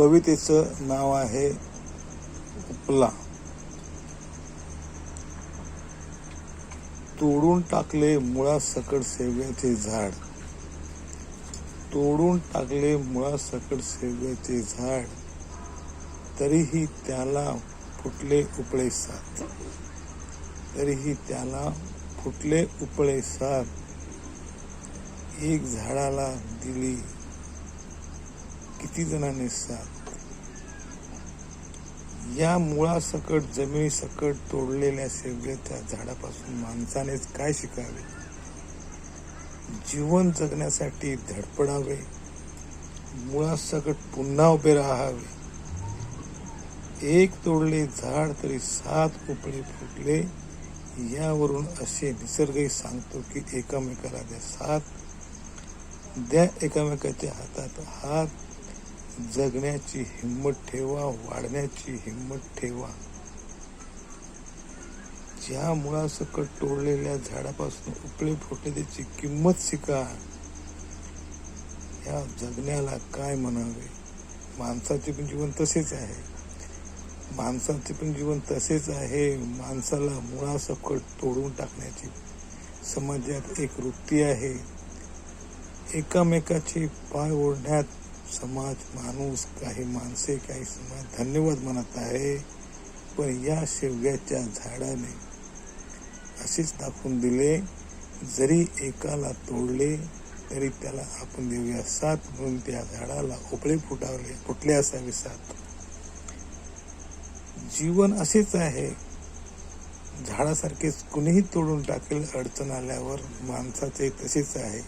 कवितेचं नाव आहे उपला. तोडून टाकले मुळासकट सेव्याचे झाड. तोडून टाकले मुळासकट सेव्याचे झाड. तरीही त्याला फुटले उपळे साथ तरीही त्याला फुटले उपळे साथ एक झाडाला दिली किती जणांनी साथ या मुळासकट जमिनीसकट तोडलेल्या शेवग्याच्या झाडापासून माणसानेच काय शिकावे? जीवन जगण्यासाठी धडपडावे? मुळासकट पुन्हा उभे राहावे? एक तोडले झाड तरी सात उपळे फुटले यावरून असे निसर्गही सांगतो की एकामेकाला द्या साथ द्या एकामेकाच्या हातात हात जगण्याची हिंमत ठेवा वाढण्याची हिंमत ठेवा. ज्या मुळासकट तोडलेल्या झाडापासून उकळे फुटले त्याची किंमत शिका. या जगण्याला काय म्हणावे? माणसाचे पण जीवन तसेच आहे. माणसाचे पण जीवन तसेच आहे. माणसाला मुळासकट तोडून टाकण्याची समाजात एक वृत्ती आहे. एकामेकाचे पाय ओढण्यात समाज माणूस काही माणसे काही समाज धन्यवाद म्हणत आहे. पण या शेवग्याच्या झाडाने असेच दाखवून दिले जरी एकाला तोडले तरी त्याला आपण देऊया साथ म्हणून त्या झाडाला उपळे फुटावले फुटले असावे साथ. जीवन असेच आहे. झाडासारखेच कुणीही तोडून टाकेल अडचण आल्यावर माणसाचे तसेच आहे.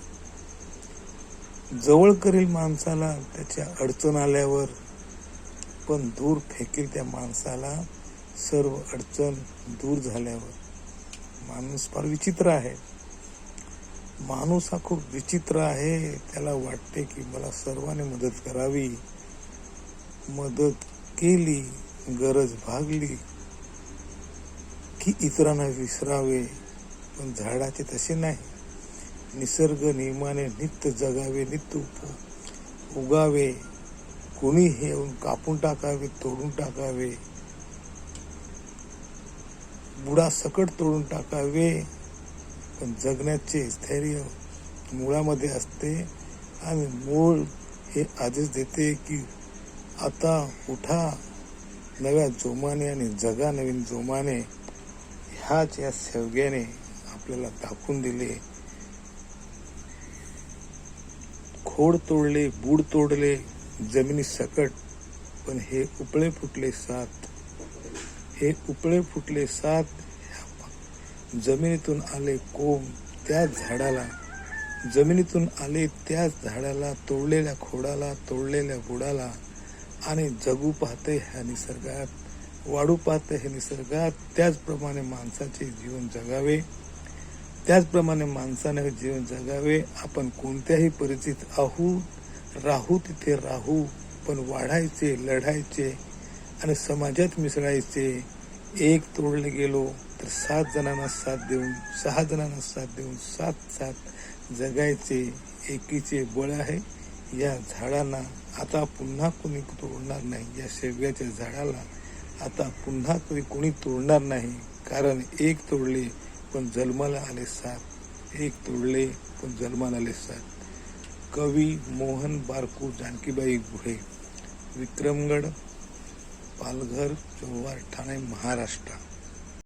जवळ करील माणसाला त्याच्या अडचण आल्यावर पण दूर फेकेल त्या माणसाला सर्व अडचण दूर झाल्यावर. माणूस फार विचित्र आहे. माणूस हा खूप विचित्र आहे. त्याला वाटते की मला सर्वांनी मदत करावी. मदत केली गरज भागली की इतरांना विसरावे पण झाडाचे तसे नाही. निसर्ग नियमाने नित्य जगावे नित्य उप उगावे. कोणी हे येऊन कापून टाकावे तोडून टाकावे. बुडा सकट तोडून टाकावे. पण जगण्याचे स्थैर्य मुळामध्ये असते आणि मूळ हे आदेश देते की आता उठा. नव्या जोमाने आणि जगा नवीन जोमाने ह्याच या सेवग्याने आपल्याला दाखवून दिले. खोड तोडले बूड तोडले जमिनी सकट पण हे उपळे फुटले सात. हे उपळे फुटले सात जमिनीतून आले कोंब त्याच झाडाला. जमिनीतून आले त्याच झाडाला तोडलेल्या खोडाला तोडलेल्या बुडाला. आणि जगू पाहते ह्या निसर्गात वाढू पाहते हे निसर्गात त्याचप्रमाणे माणसाचे जीवन जगावे. त्याचप्रमाणे माणसाने जीवन जगावे आपण कोणत्याही परिस्थितीत आहो राहू तिथे राहू पण वाढायचे लढायचे आणि समाजात मिसळायचे. एक तोडले गेलो तर सात जणांना साथ देऊन सहा जणांना साथ देऊन सात सात जगायचे. एकीचे बळ आहे या झाडांना आता पुन्हा कोणी तोडणार नाही. या शेवग्याच्या झाडाला आता पुन्हा कधी कोणी तोडणार नाही. कारण एक तोडले पण जन्माला आले सात एक तोडले पण जन्माला आले सात कवी मोहन बारकू जानकीबाई गुहे. विक्रमगड पालघर जव्हार ठाणे महाराष्ट्र.